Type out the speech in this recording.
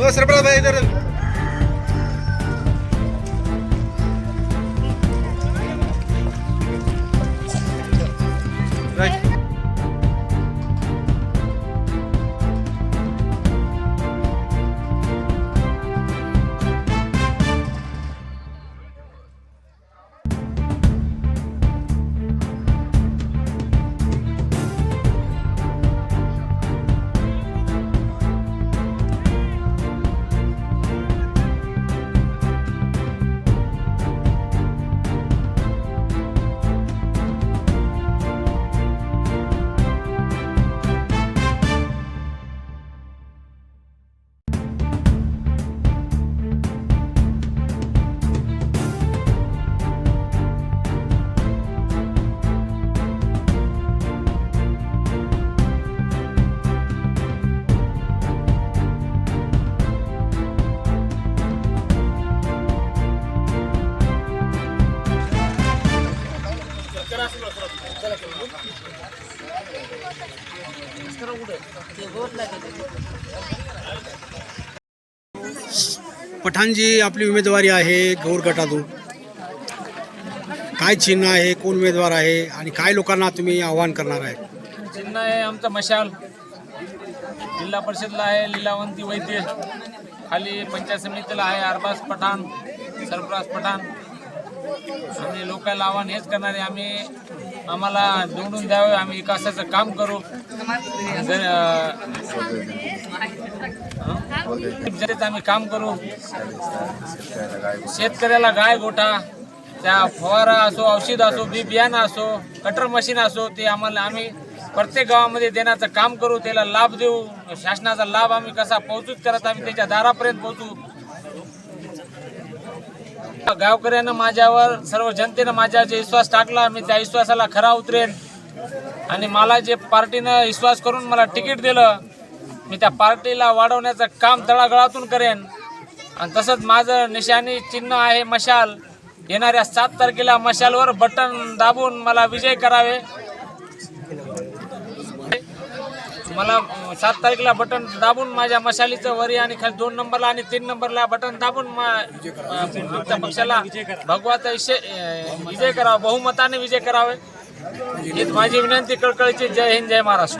Nossa, para पठाणजी आपली उमेदवारी आहे गौर गटातून. काय चिन्ह आहे कोण उमेदवार आहे आणि काय लोकांना तुम्ही आव्हान करणार आहे? चिन्ह आहे आमचा मशाल. जिल्हा परिषदला आहे लीलावंती वैद्य. खाली पंचायत समितीला आहे अरबाज पठाण सरफराज पठाण. आणि लोकांना आव्हान हेच करणार आहे. आम्ही आम्हाला निवडून द्यावे. आम्ही विकासाचं काम करू. जर, जनतेचं आम्ही काम करू. शेतकऱ्याला गाय गोठा त्या फवारा असो औषध असो बी बियाणं असो कटर मशीन असो ते आम्हाला आम्ही प्रत्येक गावामध्ये देण्याचं काम करू. त्याला लाभ देऊ. शासनाचा लाभ आम्ही कसा पोहोचूच करत आम्ही त्याच्या दारापर्यंत पोहोचू. गावकऱ्यानं माझ्यावर सर्व जनतेनं माझ्या जे विश्वास टाकला मी त्या विश्वासाला खरा उतरेन. आणि मला जे पार्टीनं विश्वास करून मला तिकीट दिलं मी त्या पार्टीला वाढवण्याचं काम तळागळातून करेन. आणि तसंच माझं निशाणी चिन्ह आहे मशाल. येणाऱ्या सात तारखेला मशालवर बटन दाबून मला विजय करावे. मला सात तारखेला बटन दाबून माझ्या मशालीचं वरी आणि खाली दोन नंबरला आणि तीन नंबरला बटन दाबून मा- आमच्या पक्षाला भगवाचा विषय विजय करावा बहुमताने विजय करावे. हीच माझी विनंती कळकळीची जय हिंद जय महाराष्ट्र.